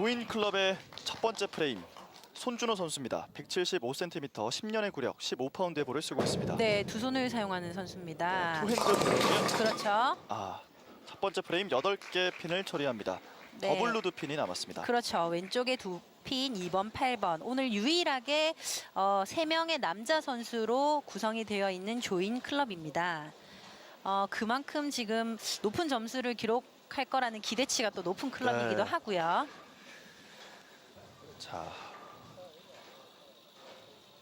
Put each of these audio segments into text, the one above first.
조인 클럽의 첫 번째 프레임 손준호 선수입니다. 175cm, 10년의 구력, 15파운드의 볼을 쓰고 있습니다. 네, 두 손을 사용하는 선수입니다. 투핸드 블로우요. 그렇죠. 아, 첫 번째 프레임 8개 핀을 처리합니다. 네. 더블 루드 핀이 남았습니다. 그렇죠. 왼쪽에 두 핀, 2번, 8번. 오늘 유일하게 어, 3명의 남자 선수로 구성이 되어 있는 조인 클럽입니다. 어, 그만큼 지금 높은 점수를 기록할 거라는 기대치가 또 높은 클럽이기도 네. 하고요. 자,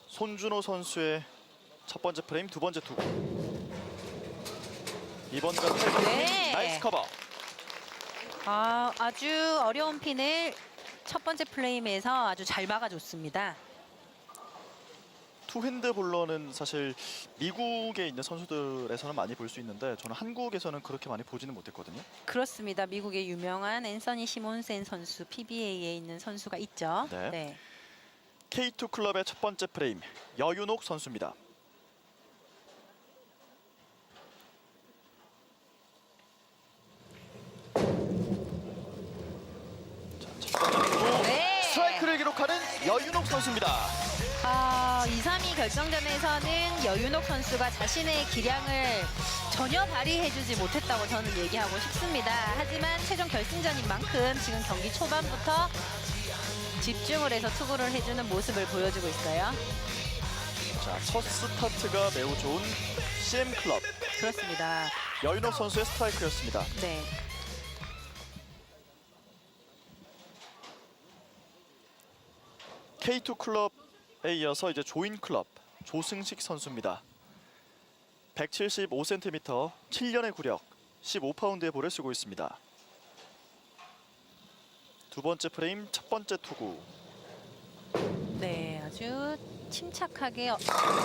손준호 선수의 첫 번째 프레임, 두 번째 투구. 2번과 8번 네. 핀, 나이스 커버. 아, 아주 어려운 핀을 첫 번째 플레임에서 아주 잘 막아줬습니다. 투핸드 볼러는 사실 미국에 있는 선수들에서는 많이 볼 수 있는데 저는 한국에서는 그렇게 많이 보지는 못했거든요. 그렇습니다. 미국의 유명한 앤서니 시몬센 선수, PBA에 있는 선수가 있죠. 네. K2 클럽의 첫 번째 프레임 여윤옥 선수입니다. 자, 첫 번째 네. 스트라이크를 기록하는 여윤옥 선수입니다. 아, 2, 3위 결정전에서는 여윤옥 선수가 자신의 기량을 전혀 발휘해주지 못했다고 저는 얘기하고 싶습니다. 하지만 최종 결승전인 만큼 지금 경기 초반부터 집중을 해서 투구를 해주는 모습을 보여주고 있어요. 자, 첫 스타트가 매우 좋은 CM 클럽 그렇습니다. 여윤옥 선수의 스트라이크였습니다. 네. K2 클럽 에 이어서 이제 조인 클럽 조승식 선수입니다. 175cm, 7년의 구력, 15파운드의 볼을 쓰고 있습니다. 두 번째 프레임 첫 번째 투구. 네, 아주 침착하게 어,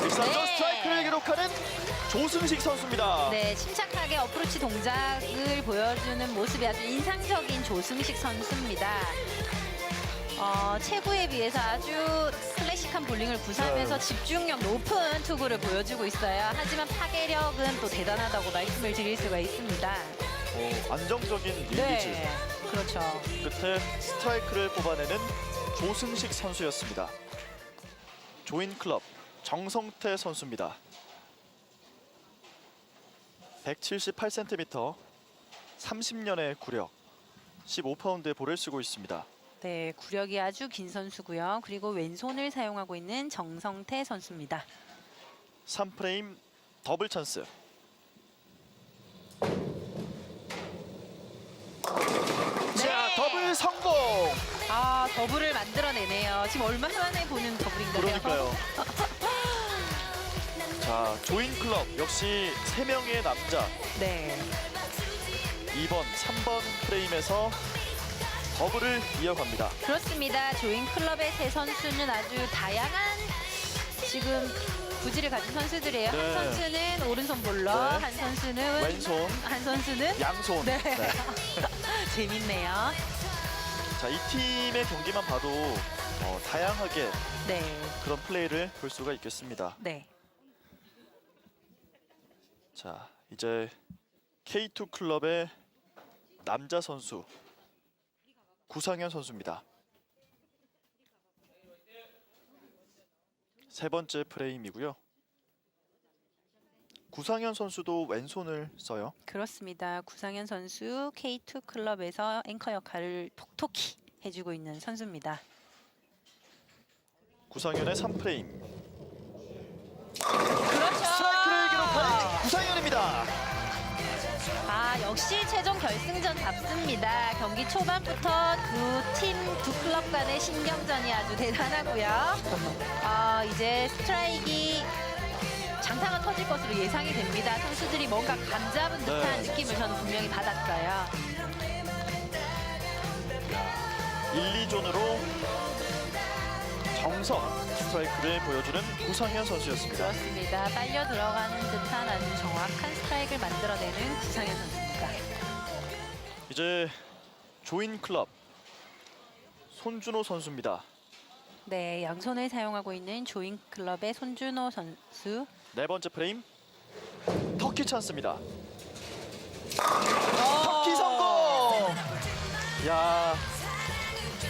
일산전 네. 스트라이크를 기록하는 조승식 선수입니다. 네, 침착하게 어프로치 동작을 보여주는 모습이 아주 인상적인 조승식 선수입니다. 어, 체구에 비해서 아주 클래식한 볼링을 구사하면서 네. 집중력 높은 투구를 보여주고 있어요. 하지만 파괴력은 또 대단하다고 말씀을 드릴 수가 있습니다. 어, 안정적인 릴리즈. 네, 그렇죠. 끝에 스트라이크를 뽑아내는 조승식 선수였습니다. 조인 클럽 정성태 선수입니다. 178cm, 30년의 구력, 15파운드의 볼을 쓰고 있습니다. 네, 구력이 아주 긴 선수고요. 그리고 왼손을 사용하고 있는 정성태 선수입니다. 3프레임 더블 찬스. 자, 네. 더블 성공. 아, 더블을 만들어내네요. 지금 얼마 만에 보는 더블인가요? 그러니까요. 자, 조인 클럽 역시 세 명의 남자 네. 2번, 3번 프레임에서 더블을 이어갑니다. 그렇습니다. 조인 클럽의 세 선수는 아주 다양한 지금 구질을 가진 선수들이에요. 네. 한 선수는 오른손 볼러, 네. 한 선수는 왼손, 한 선수는 양손. 네. 재밌네요. 자, 이 팀의 경기만 봐도 어, 다양하게 네. 그런 플레이를 볼 수가 있겠습니다. 네. 자, 이제 K2 클럽의 남자 선수 구상현 선수입니다. 세 번째 프레임이고요. 구상현 선수도 왼손을 써요. 그렇습니다. 구상현 선수 K2 클럽에서 앵커 역할을 톡톡히 해주고 있는 선수입니다. 구상현의 3프레임. 그렇죠. 스트라이크를 기록하는 구상현입니다. 아 역시 최종 결승전답습니다. 경기 초반부터 두 팀 두 클럽 간의 신경전이 아주 대단하고요. 아 이제 스트라이크 장타가 터질 것으로 예상이 됩니다. 선수들이 뭔가 감 잡은 듯한 네. 느낌을 저는 분명히 받았어요. 1, 2존으로 정석 스트라이크를 보여주는 구상현 선수였습니다. 그렇습니다. 빨려 들어가는 듯한 아주 정확한 스트라이크를 만들어내는 구상현 선수입니다. 이제 조인 클럽 손준호 선수입니다. 네, 양손을 사용하고 있는 조인 클럽의 손준호 선수. 네 번째 프레임 터키 찬스입니다. 터키 성공. 야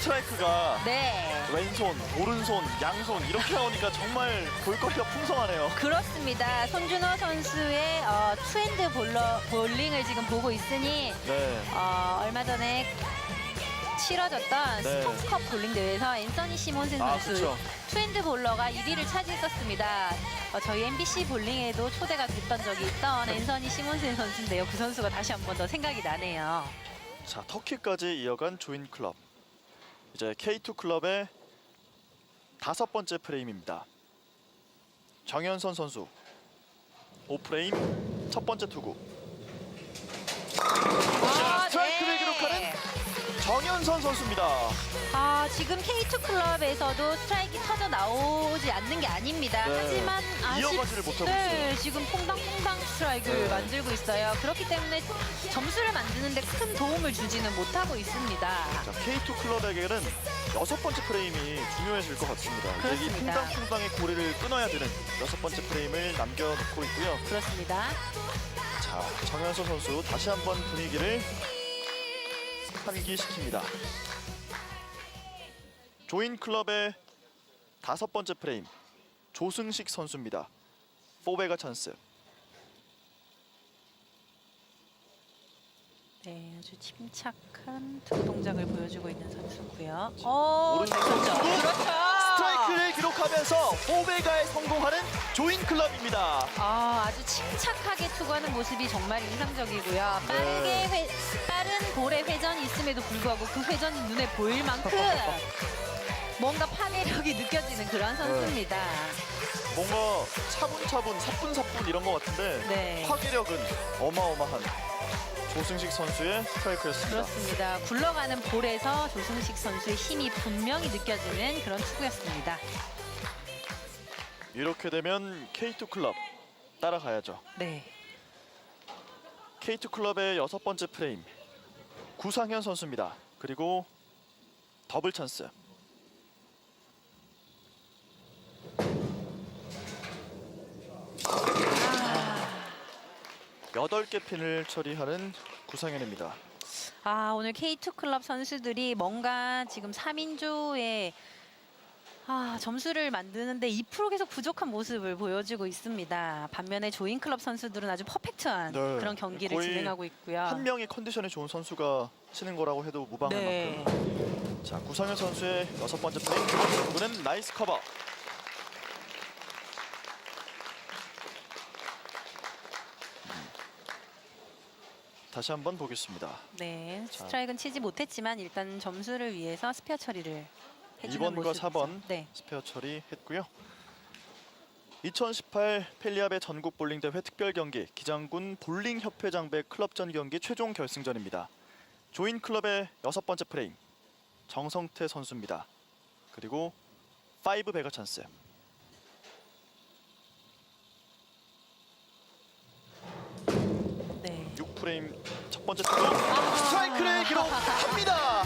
스트라이크가 네. 왼손, 오른손, 양손 이렇게 나오니까 정말 볼거리가 풍성하네요. 그렇습니다. 손준호 선수의 어, 투핸드 볼러, 볼링을 지금 보고 있으니 네. 어, 얼마 전에 치러졌던 네. 스톤컵 볼링 대회에서 앤서니 시몬슨 아, 선수 그렇죠. 투핸드 볼러가 1위를 차지했었습니다. 어, 저희 MBC 볼링에도 초대가 됐던 적이 있던 앤서니 시몬슨 선수인데요. 그 선수가 다시 한 번 더 생각이 나네요. 자, 터키까지 이어간 조인 클럽. 이제 K2 클럽의 다섯 번째 프레임입니다. 정현선 선수. 5프레임 첫 번째 투구. 정현선 선수입니다. 아, 지금 K2 클럽에서도 스트라이크 터져 나오지 않는 게 아닙니다. 네. 하지만 이어가지를 못하고 네, 있어요. 지금 퐁당퐁당 스트라이크를 네. 만들고 있어요. 그렇기 때문에 점수를 만드는데 큰 도움을 주지는 못하고 있습니다. 자, K2 클럽에게는 여섯 번째 프레임이 중요해질 것 같습니다. 이제 이 그렇습니다. 퐁당퐁당의 고리를 끊어야 되는 여섯 번째 프레임을 남겨놓고 있고요. 그렇습니다. 자, 정현서 선수 다시 한번 분위기를 환기시킵니다. 조인 클럽의 다섯 번째 프레임 조승식 선수입니다. 포베가 찬스. 네, 아주 침착한 투구 동작을 보여주고 있는 선수고요. 어, 오른손 그렇죠. 스트라이크를 기록하면서 포베가에 성공하는 조인 클럽입니다. 아, 아주 침착하게 투구하는 모습이 정말 인상적이고요. 빠르게 회, 빠른 볼의 회전이 있음에도 불구하고 그 회전이 눈에 보일 만큼 뭔가 파괴력이 느껴지는 그런 선수입니다. 뭔가 차분차분 사뿐사뿐 이런 것 같은데 네. 파괴력은 어마어마한 조승식 선수의 스트라이크였습니다. 그렇습니다. 굴러가는 볼에서 조승식 선수의 힘이 분명히 느껴지는 그런 투구였습니다. 이렇게 되면 K2 클럽 따라가야죠. 네. K2 클럽의 여섯 번째 프레임 구상현 선수입니다. 그리고 더블 찬스. 여덟 개 핀을 처리하는 구상현입니다. 아, 오늘 K2 클럽 선수들이 뭔가 지금 3인조의 아, 점수를 만드는데 2% 계속 부족한 모습을 보여주고 있습니다. 반면에 조인 클럽 선수들은 아주 퍼펙트한 네, 그런 경기를 거의 진행하고 있고요. 한 명이 컨디션이 좋은 선수가 치는 거라고 해도 무방할 네. 만큼. 자 구상현 선수의 여섯 번째 번째 부분은 나이스 커버. 다시 한번 보겠습니다. 네, 자. 스트라이크는 치지 못했지만 일단 점수를 위해서 스페어 처리를 해주는 2번과 모습이죠. 4번 네, 스페어 처리했고요. 2018 펠리아베 전국 볼링 대회 특별 경기 기장군 볼링 협회 장배 클럽전 경기 최종 결승전입니다. 조인 클럽의 여섯 번째 프레임 정성태 선수입니다. 그리고 5 베가 찬스. 네. 6 프레임 첫 번째 투구 스트라이크를 기록합니다.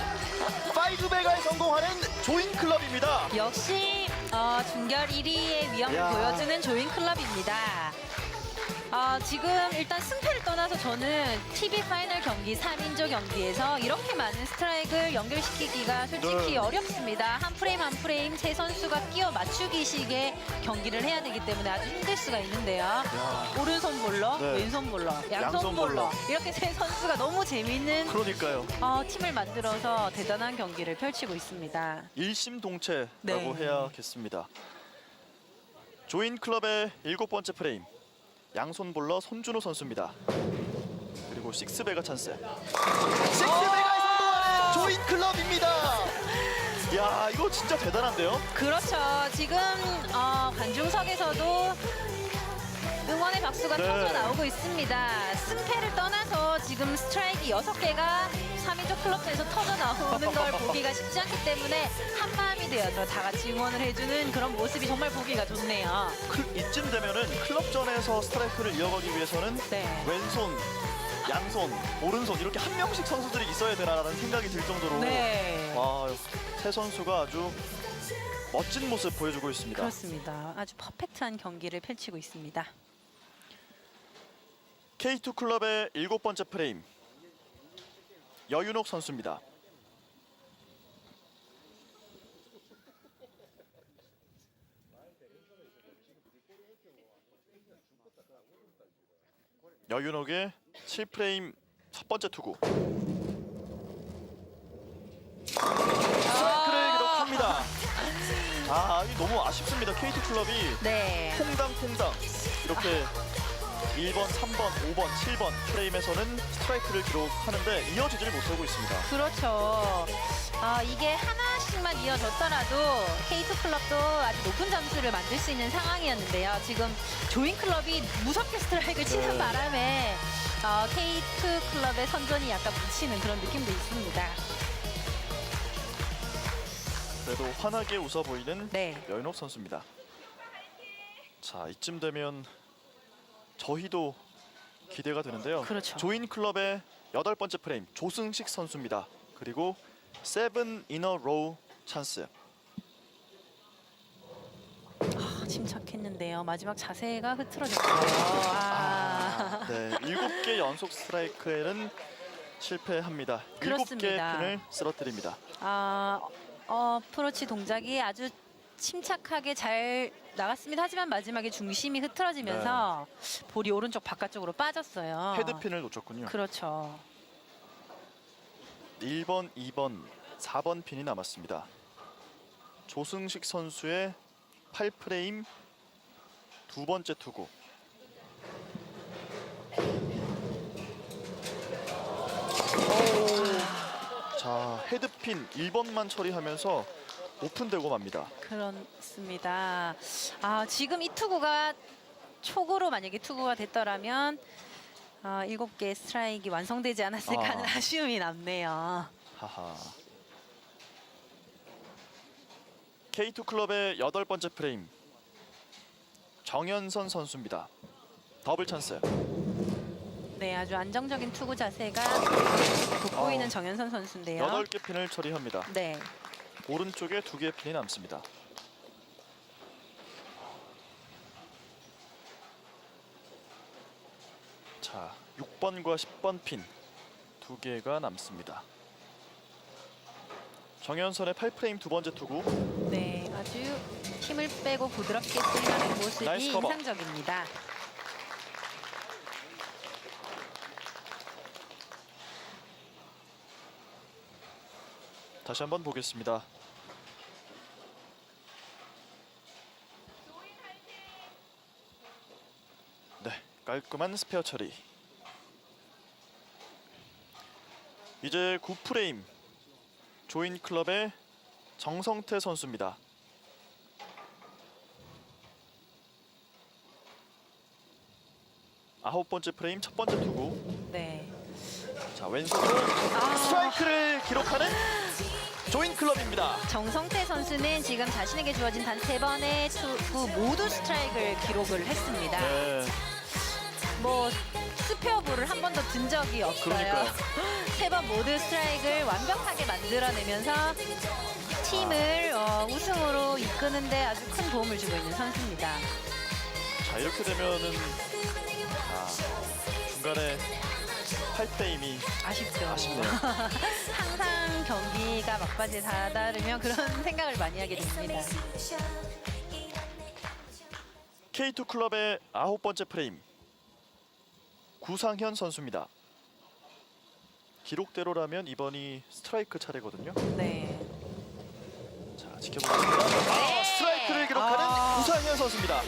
5 베가에 성공하는 조인 클럽입니다. 역시 어, 중결 1위의 위험을 야. 보여주는 조인 클럽입니다. 어, 지금 일단 승패를 떠나서 저는 TV 파이널 경기 3인조 경기에서 이렇게 많은 스트라이크를 연결시키기가 솔직히 네. 어렵습니다. 한 프레임 한 프레임 세 선수가 끼어 맞추기식의 경기를 해야 되기 때문에 아주 힘들 수가 있는데요. 야, 오른손 볼러, 네. 왼손 볼러, 양손, 양손 볼러. 볼러. 이렇게 세 선수가 너무 재미있는 그러니까요. 어, 팀을 만들어서 대단한 경기를 펼치고 있습니다. 일심동체라고 네. 해야겠습니다. 조인 클럽의 일곱 번째 프레임 양손 볼러 손준호 선수입니다. 그리고 식스베가 찬스. 식스베가에 성공하는 조인 클럽입니다. 야 이거 진짜 대단한데요? 그렇죠. 지금 어, 관중석에서도 응원의 박수가 네. 터져 나오고 있습니다. 승패를 떠나서 지금 스트라이크 6개가 3위조 클럽에서 터져 나오는 걸 보기가 쉽지 않기 때문에 한 마음이 되어서 다 같이 응원을 해주는 그런 모습이 정말 보기가 좋네요. 클- 이쯤 되면은 클럽전에서 스트라이크를 이어가기 위해서는 네. 왼손, 양손, 오른손 이렇게 한 명씩 선수들이 있어야 되나라는 생각이 들 정도로 네. 와, 세 선수가 아주 멋진 모습 보여주고 있습니다. 그렇습니다. 아주 퍼펙트한 경기를 펼치고 있습니다. K2 클럽의 일곱 번째 프레임 여윤옥 선수입니다. 여윤옥의 7프레임 첫 번째 투구. 스트라이크를 아. 기록합니다. 아, 너무 아쉽습니다. KT 클럽이 네. 퐁당퐁당 이렇게 1번, 3번, 5번, 7번 프레임에서는 스트라이크를 기록하는데 이어지지를 못하고 있습니다. 그렇죠. 아, 이게 하나씩만 이어졌더라도 K2 클럽도 아주 높은 점수를 만들 수 있는 상황이었는데요. 지금 조인 클럽이 무섭게 스트라이크를 치는 네. 바람에 어, K2 클럽의 선전이 약간 묻히는 그런 느낌도 있습니다. 그래도 환하게 웃어 보이는 네. 여인옥 선수입니다. 자, 이쯤 되면 저희도 기대가 되는데요. 그렇죠. 조인 클럽의 여덟 번째 프레임 조승식 선수입니다. 그리고 세븐 이너 로우 찬스. 아, 침착했는데요. 마지막 자세가 흐트러졌어요. 아. 네, 일곱 개 연속 스트라이크에는 실패합니다. 일곱 개 그렇습니다. 핀을 쓰러뜨립니다. 아, 어, 프로치 동작이 아주 침착하게 잘 나갔습니다. 하지만 마지막에 중심이 흐트러지면서 볼이 오른쪽 바깥쪽으로 빠졌어요. 헤드핀을 놓쳤군요. 그렇죠. 1번, 2번, 4번 핀이 남았습니다. 조승식 선수의 8프레임 두 번째 투구. 오. 자, 헤드핀 1번만 처리하면서 오픈되고 맙니다. 그렇습니다. 아, 지금 이 투구가 초구로 만약에 투구가 됐더라면 아, 일곱 개 스트라이크 완성되지 않았을까 하는 아. 아쉬움이 남네요. 하하. K2 클럽의 여덟 번째 프레임 정현선 선수입니다. 더블 찬스. 네, 아주 안정적인 투구 자세가 돋보이는 어. 정현선 선수인데요. 여덟 개 핀을 처리합니다. 네. 오른쪽에 두 개의 핀이 남습니다. 자, 6번과 10번 핀 두 개가 남습니다. 정현선의 8프레임 두 번째 투구. 네, 아주 힘을 빼고 부드럽게 스윙하는 모습이. 인상적입니다. 다시 한번 보겠습니다. 네, 깔끔한 스페어 처리. 이제 9프레임 조인 클럽의 정성태 선수입니다. 아홉 번째 프레임 첫 번째 투구. 네. 자 왼손으로 아. 스트라이크를 기록하는 조인 클럽입니다. 정성태 선수는 지금 자신에게 주어진 단 세 번의 투구 모두 스트라이크를 기록을 했습니다. 네, 뭐 스페어볼을 한 번도 든 적이 없어요. 세 번 모두 스트라이크를 완벽하게 만들어내면서 팀을 어, 우승으로 이끄는데 아주 큰 도움을 주고 있는 선수입니다. 자 이렇게 되면은 아, 중간에 8대임이 아쉽죠. 아쉽네요. 항상 경기가 막바지에 다다르면 그런 생각을 많이 하게 됩니다. K2 클럽의 아홉 번째 프레임 구상현 선수입니다. 기록대로라면 이번이 스트라이크 차례거든요. 네. 자 지켜보겠습니다. 아, 스트라이크를 기록하는 아. 구상현 선수입니다.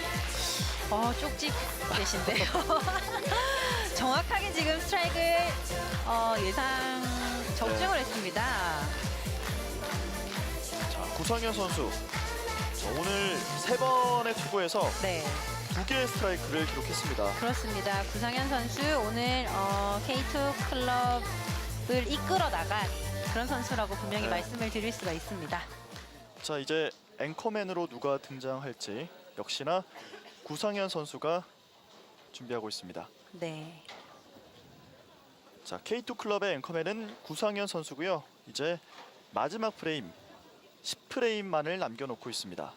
어, 쪽집 계신데요. 정확하게 지금 스트라이크를 어, 예상 적중을 네. 했습니다. 자 구상현 선수 자, 오늘 세 번의 투구에서 네, 두 개의 스트라이크를 기록했습니다. 그렇습니다. 구상현 선수 오늘 어, K2 클럽을 이끌어 나간 그런 선수라고 분명히 네. 말씀을 드릴 수가 있습니다. 자 이제 앵커맨으로 누가 등장할지 역시나 구상현 선수가 준비하고 있습니다. 네, 자 K2 클럽의 앵커맨은 구상현 선수고요. 이제 마지막 프레임 10프레임만을 남겨놓고 있습니다.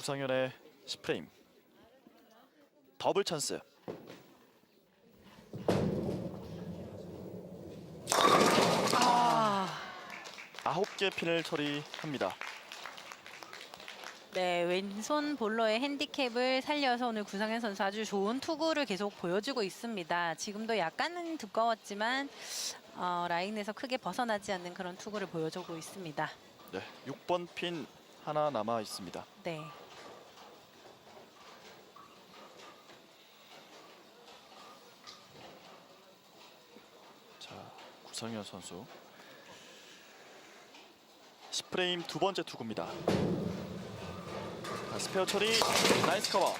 구상현의 10프레임 더블 찬스. 아, 아홉 개 핀을 처리합니다. 네, 왼손 볼러의 핸디캡을 살려서 오늘 구상현 선수 아주 좋은 투구를 계속 보여주고 있습니다. 지금도 약간은 두꺼웠지만 어, 라인에서 크게 벗어나지 않는 그런 투구를 보여주고 있습니다. 네, 6번 핀 하나 남아 있습니다. 네. 자, 구상현 선수 10프레임 두 번째 투구입니다. 자, 스페어 처리 나이스 커버.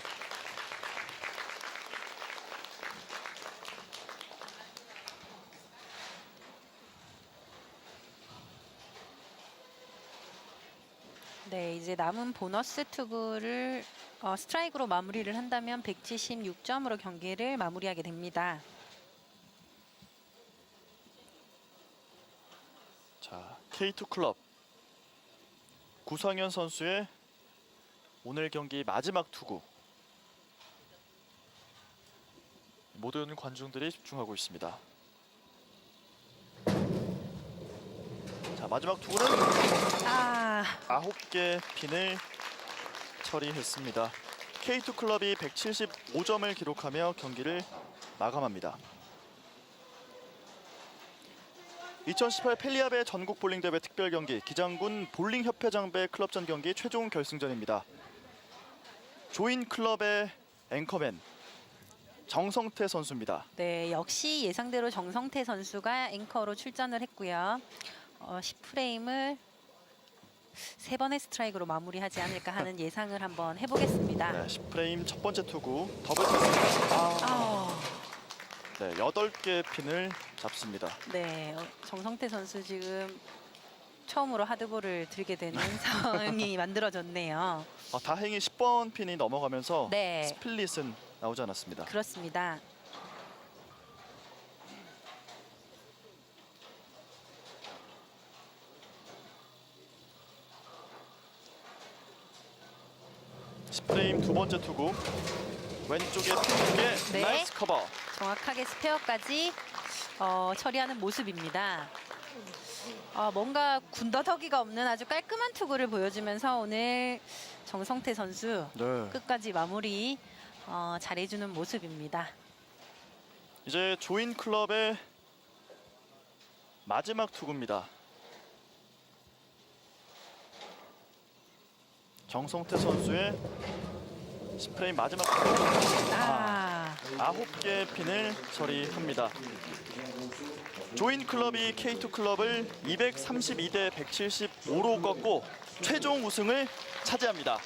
네, 이제 남은 보너스 투구를 어, 스트라이크로 마무리를 한다면 176점으로 경기를 마무리하게 됩니다. 자, K2 클럽 구상현 선수의 오늘 경기 마지막 투구. 모든 관중들이 집중하고 있습니다. 자, 마지막 투구는 아, 아홉 개 핀을 처리했습니다. K2 클럽이 175점을 기록하며 경기를 마감합니다. 2018 펠리아베 전국 볼링 대회 특별 경기 기장군 볼링 협회장배 클럽전 경기 최종 결승전입니다. 조인 클럽의 앵커맨 정성태 선수입니다. 네, 역시 예상대로 정성태 선수가 앵커로 출전을 했고요. 어, 10프레임을 세 번의 스트라이크로 마무리하지 않을까 하는 예상을 한번 해보겠습니다. 네, 10프레임 첫 번째 투구 더블. 아, 아, 네, 8개 핀을 잡습니다. 네, 어, 정성태 선수 지금 처음으로 하드볼을 들게 되는 상황이 만들어졌네요. 아, 다행히 10번 핀이 넘어가면서 네. 스플릿은 나오지 않았습니다. 그렇습니다. 스프레임 두 번째 투구 왼쪽에 핀쪽에 네. 나이스 커버. 정확하게 스페어까지 어, 처리하는 모습입니다. 어, 뭔가 군더더기가 없는 아주 깔끔한 투구를 보여주면서 오늘 정성태 선수 네. 끝까지 마무리 어, 잘해주는 모습입니다. 이제 조인 클럽의 마지막 투구입니다. 정성태 선수의 스프레임 마지막 투구 아, 아홉 개 핀을 처리합니다. 조인 클럽이 K2 클럽을 232대 175로 꺾고 최종 우승을 차지합니다.